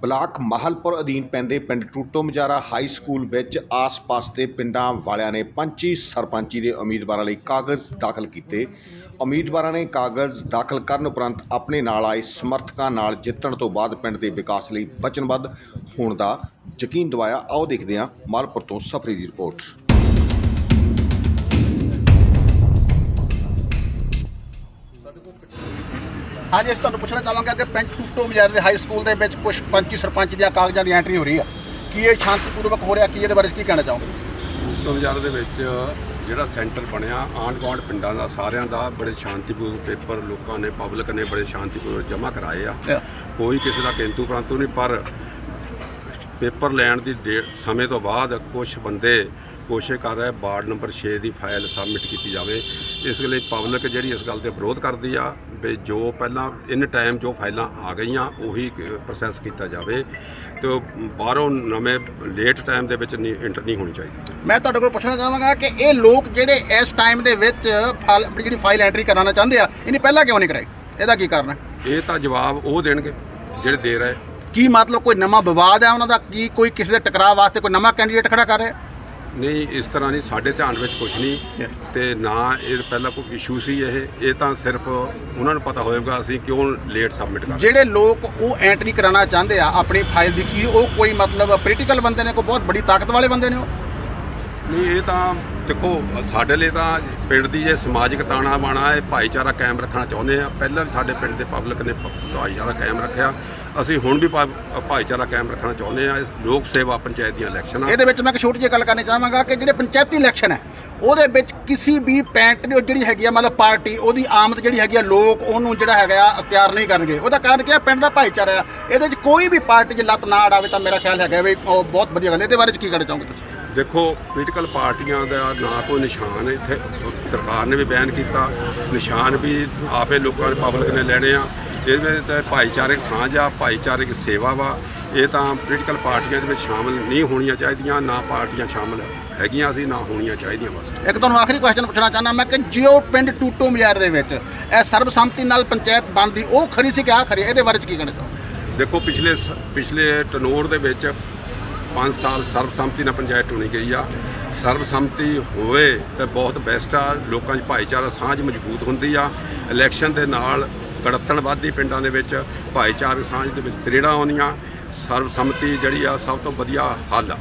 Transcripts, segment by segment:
Block Mahilpur ਅਧੀਨ ਪੈਂਦੇ ਪਿੰਡ ਟੂਟੋ ਮਜਾਰਾ ਹਾਈ ਸਕੂਲ ਵਿੱਚ ਆਸ-ਪਾਸ ਦੇ ਪਿੰਡਾਂ ਵਾਲਿਆਂ ਨੇ ਪੰਚੀ ਸਰਪੰਚੀ ਦੇ ਉਮੀਦਵਾਰਾਂ ਲਈ ਕਾਗਜ਼ ਦਾਖਲ ਕੀਤੇ। ਉਮੀਦਵਾਰਾਂ ਨੇ ਕਾਗਜ਼ ਦਾਖਲ ਕਰਨ ਉਪਰੰਤ ਆਪਣੇ ਨਾਲ ਆਏ ਸਮਰਥਕਾਂ ਨਾਲ ਜਿੱਤਣ ਤੋਂ ਬਾਅਦ ਪਿੰਡ ਦੇ ਵਿਕਾਸ ਲਈ ਵਚਨਬੱਧ ਹੋਣ ਦਾ ਯਕੀਨ ਦਿਵਾਇਆ। ਆਓ ਦੇਖਦੇ ਹਾਂ ਮਾਲਪੁਰ ਤੋਂ ਸਫਰੀ ਦੀ ਰਿਪੋਰਟ। ਹਾਂਜੀ ਅਸੀਂ ਤੁਹਾਨੂੰ ਪੁੱਛਣਾ ਚਾਹਾਂਗੇ ਕਿ ਪਿੰਡ ਟੁੱਟੋ ਮਜਾਰ ਦੇ ਹਾਈ ਸਕੂਲ ਦੇ ਵਿੱਚ ਕੁਝ ਪੰਚੀ ਸਰਪੰਚ ਦੀਆਂ ਕਾਗਜ਼ਾਂ ਦੀ ਐਂਟਰੀ ਹੋ ਰਹੀ ਆ। ਕੀ ਇਹ ਸ਼ਾਂਤੀਪੂਰਵਕ ਹੋ ਰਿਹਾ? ਕੀ ਇਹਦੇ ਬਾਰੇ ਕੀ ਕਹਿਣਾ ਚਾਹੋਗੇ? ਦੁਨਿਆਰ ਦੇ ਵਿੱਚ ਜਿਹੜਾ ਸੈਂਟਰ ਬਣਿਆ ਆਂਢ ਗੁਆਂਢ ਪਿੰਡਾਂ ਦਾ ਸਾਰਿਆਂ ਦਾ ਬੜੇ ਸ਼ਾਂਤੀਪੂਰਵਕ ਪੇਪਰ ਲੋਕਾਂ ਨੇ ਪਬਲਿਕ ਨੇ ਬੜੇ ਸ਼ਾਂਤੀਪੂਰਵਕ ਜਮ੍ਹਾਂ ਕਰਾਏ ਆ। ਕੋਈ ਕਿਸੇ ਦਾ ਕਿੰਤੂ ਪ੍ਰੰਤੂ ਨਹੀਂ ਪਰ ਪੇਪਰ ਲੈਣ ਦੀ ਡੇ- ਸਮੇਂ ਤੋਂ ਬਾਅਦ ਕੁਝ ਬੰਦੇ ਕੋਸ਼ਿਸ਼ ਕਰ ਰਹੇ ਵਾਰਡ ਨੰਬਰ 6 ਦੀ ਫਾਈਲ ਸਬਮਿਟ ਕੀਤੀ ਜਾਵੇ। ਇਸ ਲਈ ਪਬਲਿਕ ਜਿਹੜੀ ਇਸ ਗੱਲ ਤੇ ਵਿਰੋਧ ਕਰਦੀ ਆ ਵੀ ਜੋ ਪਹਿਲਾਂ ਇਨ ਟਾਈਮ ਜੋ ਫਾਈਲਾਂ ਆ ਗਈਆਂ ਉਹੀ ਪ੍ਰੋਸੈਸ ਕੀਤਾ ਜਾਵੇ ਤੇ ਬਾਹਰੋਂ ਨਵੇਂ ਲੇਟ ਟਾਈਮ ਦੇ ਵਿੱਚ ਨਹੀਂ ਇੰਟਰ ਨਹੀਂ ਹੋਣੀ ਚਾਹੀਦੀ। ਮੈਂ ਤੁਹਾਡੇ ਕੋਲ ਪੁੱਛਣਾ ਚਾਹਾਂਗਾ ਕਿ ਇਹ ਲੋਕ ਜਿਹੜੇ ਇਸ ਟਾਈਮ ਦੇ ਵਿੱਚ ਆਪਣੀ ਜਿਹੜੀ ਫਾਈਲ ਐਂਟਰੀ ਕਰਾਉਣਾ ਚਾਹੁੰਦੇ ਆ ਇਹਨੇ ਪਹਿਲਾਂ ਕਿਉਂ ਨਹੀਂ ਕਰਾਈ? ਇਹਦਾ ਕੀ ਕਾਰਨ ਹੈ? ਇਹ ਤਾਂ ਜਵਾਬ ਉਹ ਦੇਣਗੇ ਜਿਹੜੇ ਦੇ ਰਹੇ। ਕੀ ਮਤਲਬ ਕੋਈ ਨਵਾਂ ਵਿਵਾਦ ਹੈ ਉਹਨਾਂ ਦਾ? ਕੀ ਕੋਈ ਕਿਸੇ ਦੇ ਟਕਰਾਅ ਵਾਸਤੇ ਕੋਈ ਨਵਾਂ ਕੈਂਡੀਡੇਟ ਖੜਾ ਕਰ ਰਿਹਾ? ਨਹੀਂ ਇਸ ਤਰ੍ਹਾਂ ਨਹੀਂ ਸਾਡੇ ਧਿਆਨ ਵਿੱਚ ਕੁਝ ਨਹੀਂ। ਤੇ ਨਾ ਇਹ ਪਹਿਲਾਂ ਕੋਈ ਇਸ਼ੂ ਸੀ ਇਹ ਇਹ ਤਾਂ ਸਿਰਫ ਉਹਨਾਂ ਨੂੰ ਪਤਾ ਹੋਏਗਾ ਅਸੀਂ ਕਿਉਂ ਲੇਟ ਸਬਮਿਟ ਕਰ ਜਿਹੜੇ ਲੋਕ ਉਹ ਐਂਟਰੀ ਕਰਾਉਣਾ ਚਾਹੁੰਦੇ ਆ ਆਪਣੀ ਫਾਈਲ ਦੀ ਕੀ ਉਹ ਕੋਈ ਮਤਲਬ ਪੋਲੀਟੀਕਲ ਬੰਦੇ ਨੇ ਕੋਈ ਬਹੁਤ ਬੜੀ ਤਾਕਤ ਵਾਲੇ ਬੰਦੇ ਨੇ ਉਹ? ਨਹੀਂ ਇਹ ਤਾਂ ਦੇਖੋ, ਸਾਡੇ ਲਈ ਤਾਂ ਪਿੰਡ ਦੀ ਜੇ ਸਮਾਜਿਕ ਤਾਣਾ ਬਾਣਾ ਇਹ ਭਾਈਚਾਰਾ ਕਾਇਮ ਰੱਖਣਾ ਚਾਹੁੰਦੇ ਆ ਪਹਿਲਾਂ ਵੀ ਸਾਡੇ ਪਿੰਡ ਦੇ ਪਬਲਿਕ ਨੇ ਭ- ਭਾਈਚਾਰਾ ਕਾਇਮ ਰੱਖਿਆ। ਅਸੀਂ ਹੁਣ ਵੀ ਭਾ- ਭਾਈਚਾਰਾ ਕਾਇਮ ਰੱਖਣਾ ਚਾਹੁੰਦੇ ਆ ਲੋਕ ਸੇਵਾ ਪੰਚਾਇਤ ਦੀਆਂ ਇਲੈਕਸ਼ਨਾਂ। ਇਹਦੇ ਵਿੱਚ ਮੈਂ ਇੱਕ ਛੋਟੀ ਜਿਹੀ ਗੱਲ ਕਰਨੀ ਚਾਹਾਂਗਾ ਕਿ ਜਿਹੜੇ ਪੰਚਾਇਤੀ ਇਲੈਕਸ਼ਨ ਹੈ, ਉਹਦੇ ਵਿੱਚ ਕਿਸੇ ਵੀ ਪੈਂਟ ਜਿਹੜੀ ਹੈਗੀ ਆ, ਮਤਲਬ ਪਾਰਟੀ, ਉਹਦੀ ਆਮਦ ਜਿਹੜੀ ਹੈਗੀ ਆ, ਲੋਕ ਉਹਨੂੰ ਜਿਹੜਾ ਹੈਗਾ ਆ, ਅਖਤਿਆਰ ਨਹੀਂ ਕਰਨਗੇ। ਉਹਦਾ ਕਾਰਨ ਕੀ ਆ? ਪਿੰਡ ਦਾ ਭਾਈਚਾਰਾ ਆ। ਇਹਦੇ 'ਚ ਕੋਈ ਵੀ ਪਾਰਟੀ ਜੇ ਲੱਤ ਨਾ ਅੜਾਵੇ ਤਾਂ ਮੇਰਾ ਖਿਆਲ ਹੈਗਾ ਵੀ ਉਹ ਬਹੁਤ ਵਧੀਆ ਗੱਲ ਇਹਦੇ ਬਾਰੇ 'ਚ ਕੀ ਕਹਿਣਾ ਚਾਹੋਗੇ ਤੁਸੀਂ? ਦੇਖੋ ਪੋਲੀਟੀਕਲ ਪਾਰਟੀਆਂ ਦਾ ਨਾ ਕੋਈ ਨਿਸ਼ਾਨ ਇੱਥੇ। ਸਰਕਾਰ ਨੇ ਵੀ ਬਿਆਨ ਕੀਤਾ। ਨਿਸ਼ਾਨ ਵੀ ਆਪੇ ਲੋਕਾਂ ਦੇ ਪਬਲਿਕ ਨੇ ਲੈਣੇ ਆ। ਇਹਦੇ ਤਾਂ ਭਾਈਚਾਰਕ ਸਾਂਝ ਆ ਭਾਈਚਾਰਕ ਸੇਵਾ ਵਾ। ਇਹ ਤਾਂ ਪੋਲੀਟੀਕਲ ਪਾਰਟੀਆਂ ਦੇ ਵਿੱਚ ਸ਼ਾਮਲ ਨਹੀਂ ਹੋਣੀਆਂ ਚਾਹੀਦੀਆਂ ਨਾ ਪਾਰਟੀਆਂ ਸ਼ਾਮਲ ਹੈਗੀਆਂ ਸੀ ਨਾ ਹੋਣੀਆਂ ਚਾਹੀਦੀਆਂ ਬਸ। ਇੱਕ ਤੁਹਾਨੂੰ ਆਖਰੀ ਕੁਐਸਚਨ ਪੁੱਛਣਾ ਚਾਹੁੰਦਾ ਮੈਂ ਕਿ ਜਿਉ ਪਿੰਡ ਟੂਟੋ ਮਜਾਰ ਦੇ ਵਿੱਚ ਇਹ ਸਰਬਸੰਮਤੀ ਨਾਲ ਪੰਚਾਇਤ ਬਣਦੀ ਉਹ ਖਰੀ ਸੀ ਕਿ ਆ ਖਰੀ ਇਹਦੇ ਬਾਰੇ 'ਚ ਕੀ ਕਹਿਣਾ ਦੇਖੋ ਪਿਛਲੇ ਪਿਛਲੇ ਟਨੋਰ ਦੇ ਵਿੱਚ 5 ਸਾਲ ਸਰਬਸੰਮਤੀ ਨਾਲ ਪੰਚਾਇਤ ਚੁਣੀ ਗਈ ਆ। ਸਰਬਸੰਮਤੀ ਹੋਵੇ ਤਾਂ ਬਹੁਤ ਬੈਸਟ ਆ। ਲੋਕਾਂ 'ਚ ਭਾਈਚਾਰਾ ਸਾਂਝ ਮਜ਼ਬੂਤ ਹੁੰਦੀ ਆ। ਇਲੈਕਸ਼ਨ ਦੇ ਨਾਲ ਗੜਤਣ ਵੱਧਦੀ ਪਿੰਡਾਂ ਦੇ ਵਿੱਚ ਭਾਈਚਾਰਕ ਸਾਂਝ ਦੇ ਵਿੱਚ ਤਰੇੜਾਂ ਆਉਂਦੀਆਂ। ਸਰਬਸੰਮਤੀ ਜਿਹੜੀ ਆ ਸਭ ਤੋਂ ਵਧੀਆ ਹੱਲ ਆ।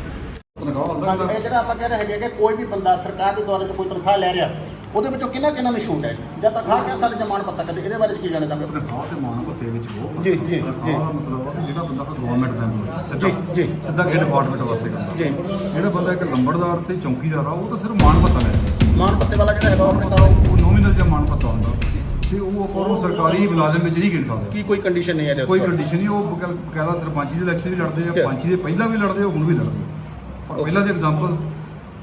ਇਹ ਜਿਹੜਾ ਆਪਾਂ ਕਹਿ ਰਹੇ ਹੈਗੇ ਕਿ ਕੋਈ ਵੀ ਬੰਦਾ ਸਰਕਾਰ ਦੇ ਦੁਆਰੇ ਤੋਂ ਕੋਈ ਤਨਖਾਹ ਲੈ ਰਿਹਾ ਉਹਦੇ ਵਿੱਚੋਂ ਕਿੰਨਾ ਕਿੰਨਾ ਨੂੰ ਛੂਟ ਹੈ? ਜਾਂ ਤਨਖਾਹ ਕਿਆ ਸਾਡੇ ਜਮਾਨ ਪੱਤਾ ਕਰਦੇ? ਇਹਦੇ ਬਾਰੇ ਕੀ ਕਹਿਣਾ ਚਾਹੁੰਦੇ ਤਨਖਾਹ ਤੇ ਮਾਨ ਭੱਤੇ ਵਿੱਚ ਬਹੁਤ ਜੀ, ਜੀ, ਮਤਲਬ ਜਿਹੜਾ ਬੰਦਾ ਗਵਰਨਮੈਂਟ ਮੈਂਬਰ ਸਿੱਧਾ ਜੀ, ਜੀ। ਸਿੱਧਾ ਕਿਸੇ ਡਿਪਾਰਟਮੈਂਟ ਵਾਸਤੇ ਕਰਦਾ ਜੀ। ਜਿਹੜਾ ਬੰਦਾ ਇੱਕ ਲੰਬੜਦਾਰ ਤੇ ਚੌਕੀਦਾਰ ਆ ਉਹ ਤਾਂ ਸਿਰਫ ਮਾਨ ਭੱਤਾ ਲੈ ਮਾਨ ਪੱਤੇ ਵਾਲਾ ਜਿਹੜਾ ਹੈਗਾ ਉਹ ਆਪਣੇ ਤਾਂ ਉਹ ਨੋਮੀਨਲ ਜਿਹਾ ਮਾਨ ਭੱਤਾ ਹੁੰਦਾ ਤੇ ਉਹ ਆਪਾਂ ਉਹਨੂੰ ਸਰਕਾਰੀ ਮੁਲਾਜ਼ਮ ਵਿੱਚ ਨਹੀਂ ਗਿਣ ਸਕਦੇ ਕੀ ਕੋਈ ਕੰਡੀਸ਼ਨ ਨਹੀਂ ਹੈ ਇਹਦੇ ਕੋਈ? ਕੰਡੀਸ਼ਨ ਨਹੀਂ ਉਹ ਬਕਾਇਦਾ ਸਰਪੰਚੀ ਦੇ ਇਲੈਕਸ਼ਨ ਵੀ ਲੜਦੇ। ਆ ਪੰਚੀ ਦੇ ਪਹਿਲਾਂ ਵੀ ਲੜਦੇ ਆ ਹੁਣ ਵੀ ਲੜਦੇ ਪਰ ਪਹਿਲਾਂ ਦੇ ਐਗਜ਼ਾਮਪਲ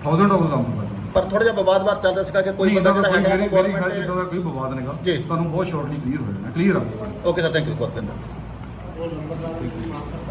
ਥਾਊਜ਼ੈਂਡ ਆਫ ਐਗਜ਼ਾਮਪਲ ਪਰ ਥੋੜਾ ਜਿਹਾ ਵਿਵਾਦਵਾਦ ਚੱਲਦਾ ਸੀਗਾ ਕਿ ਕੋਈ ਬੰਦਾ ਜਿਹੜਾ ਹੈਗਾ ਉਹ ਗਵਰਨਮੈਂਟ ਦਾ ਕੋਈ ਵਿਵਾਦ ਨਹੀਂਗਾ ਜੀ। ਤੁਹਾਨੂੰ ਬਹੁਤ ਸ਼ਾਰਟਲੀ ਕਲੀਅਰ ਹੋ ਜਾਣਾ ਕਲੀਅਰ ਆ okay sir thank you number